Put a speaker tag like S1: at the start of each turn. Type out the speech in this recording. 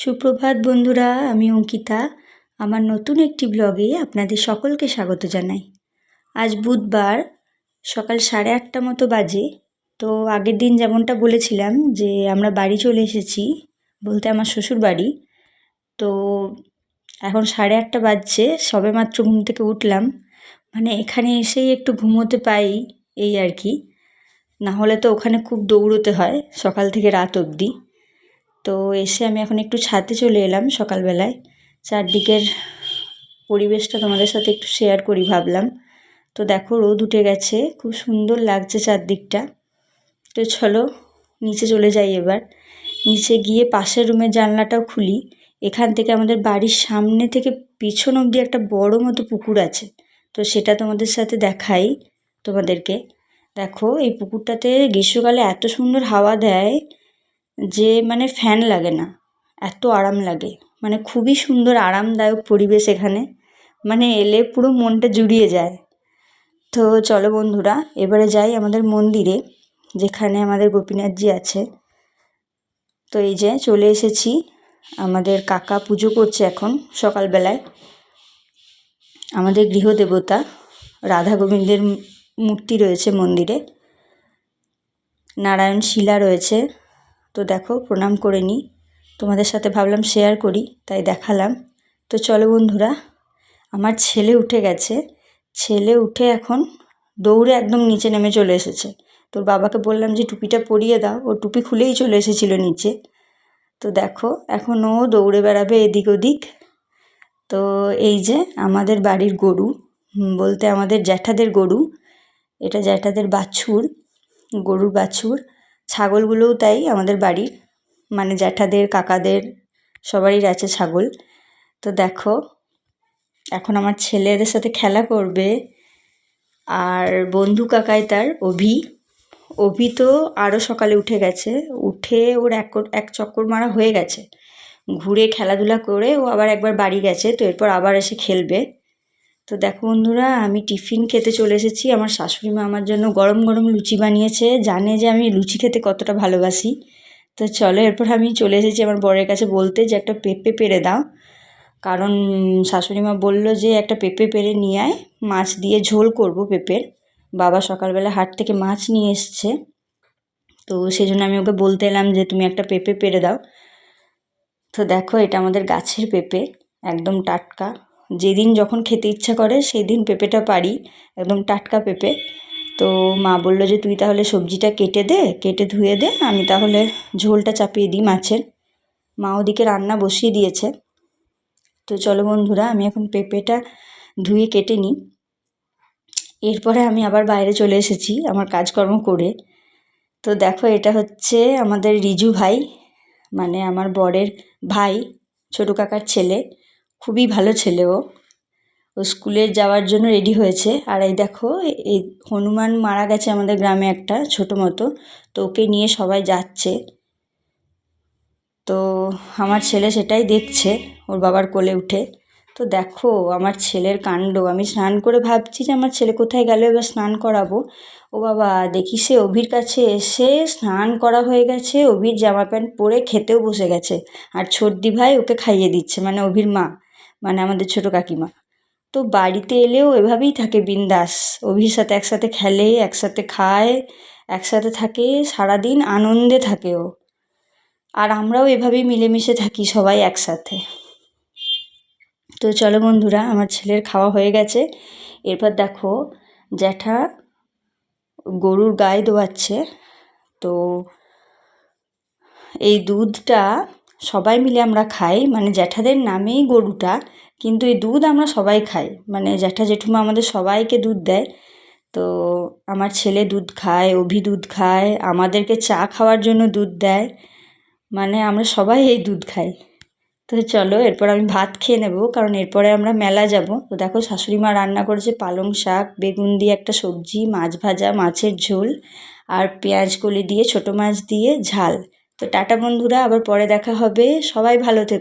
S1: সুপ্রভাত বন্ধুরা, আমি অঙ্কিতা। আমার নতুন একটি ব্লগে আপনাদের সকলকে স্বাগত জানাই। আজ বুধবার, সকাল সাড়ে আটটা মতো বাজে। তো আগের দিন যেমনটা বলেছিলাম যে, আমরা বাড়ি চলে এসেছি বলতে আমার শ্বশুর বাড়ি। তো এখন সাড়ে আটটা বাজছে, সবে মাত্র ঘুম থেকে উঠলাম। মানে এখানে এসেই একটু ঘুমোতে পাই এই আর কি। না হলে তো ওখানে খুব দৌড়তে হয়, সকাল থেকে রাত অবধি। তো এসে আমি এখন একটু ছাদে চলে এলাম সকালবেলায়। চারদিকের পরিবেশটা তোমাদের সাথে একটু শেয়ার করি ভাবলাম। তো দেখো রোদ উঠে গেছে, খুব সুন্দর লাগছে চারদিকটা। তো চলো নিচে চলে যাই এবার। নিচে গিয়ে পাশের রুমের জানলাটাও খুলি। এখান থেকে আমাদের বাড়ির সামনে থেকে পিছন অবধি একটা বড় মতো পুকুর আছে। তো সেটা তোমাদের সাথে দেখাই তোমাদেরকে। দেখো এই পুকুরটাতে গ্রীষ্মকালে এত সুন্দর হাওয়া দেয়। যে মানে ফ্যান লাগে না, এত আরাম লাগে। মানে খুবই সুন্দর, আরামদায়ক পরিবেশ এখানে। মানে এলে পুরো মনটা জুড়িয়ে যায়। তো চলো বন্ধুরা, এবারে যাই আমাদের মন্দিরে, যেখানে আমাদের গোপীনাথজি আছে। তো এই যে চলে এসেছি, আমাদের কাকা পুজো করছে এখন সকালবেলায়। আমাদের গৃহদেবতা রাধা গোবিন্দের মূর্তি রয়েছে মন্দিরে। নারায়ণ শিলা রয়েছে। তো দেখো, প্রণাম করে নিই তোমাদের সাথে ভাবলাম শেয়ার করি, তাই দেখালাম। তো চলো বন্ধুরা, আমার ছেলে উঠে গেছে। ছেলে উঠে এখন দৌড়ে একদম নিচে নেমে চলে এসেছে। তোর বাবাকে বললাম যে, টুপিটা পরিয়ে দাও। ও টুপি খুলেই চলে এসেছিল নিচে। তো দেখো, এখন ও দৌড়ে বেড়াবে এদিক ওদিক। তো এই যে আমাদের বাড়ির গরু বলতে আমাদের জ্যাঠাদের গরু। এটা জ্যাঠাদের বাছুর, গরুর বাছুর। ছাগলগুলোও তাই আমাদের বাড়ির মানে জ্যাঠাদের, কাকাদের, সবারই আছে ছাগল। তো দেখো, এখন আমার ছেলেদের সাথে খেলা করবে আর বন্ধু কাকাই তার, অভি। অভি তো আরও সকালে উঠে গেছে। উঠে ওর এক এক চক্কর মারা হয়ে গেছে। ঘুরে খেলাধুলা করে ও আবার একবার বাড়ি গেছে, তো এরপর আবার এসে খেলবে। তো দেখো বন্ধুরা, আমি টিফিন খেতে চলে এসেছি। আমার শাশুড়ি মা আমার জন্য গরম গরম লুচি বানিয়েছে। জানে যে আমি লুচি খেতে কতটা ভালোবাসি। তো চলো, এরপর আমি চলে এসেছি আমার বরের কাছে বলতে যে একটা পেঁপে পেরে দাও। কারণ শাশুড়ি মা বলল যে একটা পেঁপে পেরে নিয়ে আয়, মাছ দিয়ে ঝোল করব পেঁপের। বাবা সকালবেলা হাট থেকে মাছ নিয়ে এসছে। তো সেই জন্য আমি ওকে বলতে এলাম যে তুমি একটা পেঁপে পেরে দাও। তো দেখো, এটা আমাদের গাছের পেঁপে, একদম টাটকা। যেদিন যখন খেতে ইচ্ছা করে সেই দিন পেঁপেটা পারি, একদম টাটকা পেঁপে। তো মা বলল যে, তুই তাহলে সবজিটা কেটে দে, কেটে ধুয়ে দে, আমি তাহলে ঝোলটা চাপিয়ে দিই মাছের। মা ওদিকে রান্না বসিয়ে দিয়েছে। তো চলো বন্ধুরা, আমি এখন পেঁপেটা ধুয়ে কেটে নিই। এরপরে আমি আবার বাইরে চলে এসেছি আমার কাজকর্ম করে। তো দেখো, এটা হচ্ছে আমাদের রিজু ভাই মানে আমার বরের ভাই, ছোটো কাকার ছেলে। খুবই ভালো ছেলে ও। ও স্কুলে যাওয়ার জন্য রেডি হয়েছে। আর এই দেখো, এই হনুমান মারা গেছে আমাদের গ্রামে একটা ছোটো মতো। তো ওকে নিয়ে সবাই যাচ্ছে। তো আমার ছেলে সেটাই দেখছে, ওর বাবার কোলে উঠে। তো দেখো, আমার ছেলের কাণ্ড। আমি স্নান করে ভাবছি যে আমার ছেলে কোথায় গেল, এবার স্নান করাবো। ও বাবা, দেখি সে অভির কাছে এসে স্নান করা হয়ে গেছে। অভির জামা প্যান্ট পরে খেতেও বসে গেছে। আর ছোটদি ভাই ওকে খাইয়ে দিচ্ছে মানে অভির মা। মানে আমাদের ছোটো কাকিমা। তো বাড়িতে এলেও এভাবেই থাকে বিন্দাস। অভির সাথে একসাথে খেলে, একসাথে খায়, একসাথে থাকে, সারাদিন আনন্দে থাকে ও। আর আমরাও এভাবেই মিলেমিশে থাকি সবাই একসাথে। তো চলো বন্ধুরা, আমার ছেলের খাওয়া হয়ে গেছে। এরপর দেখো, জ্যাঠা গরুর গায়ে দোয়াচ্ছে। তো এই দুধটা সবাই মিলে আমরা খাই। মানে জ্যাঠাদের নামেই গরুটা, কিন্তু এই দুধ আমরা সবাই খাই। মানে জ্যাঠা জেঠুমা আমাদের সবাইকে দুধ দেয়। তো আমার ছেলে দুধ খায়, অভি দুধ খায়, আমাদেরকে চা খাওয়ার জন্য দুধ দেয়। মানে আমরা সবাই এই দুধ খাই। তো চলো, এরপর আমি ভাত খেয়ে নেব, কারণ এরপরে আমরা মেলা যাব। তো দেখো, শাশুড়ি মা রান্না করেছে পালং শাক, বেগুন দিয়ে একটা সবজি, মাছ ভাজা, মাছের ঝোল, আর পেঁয়াজ কলি দিয়ে, ছোটো মাছ দিয়ে ঝাল। তো টাটা বন্ধুরা আবার পরে দেখা হবে। সবাই ভালো থেকো।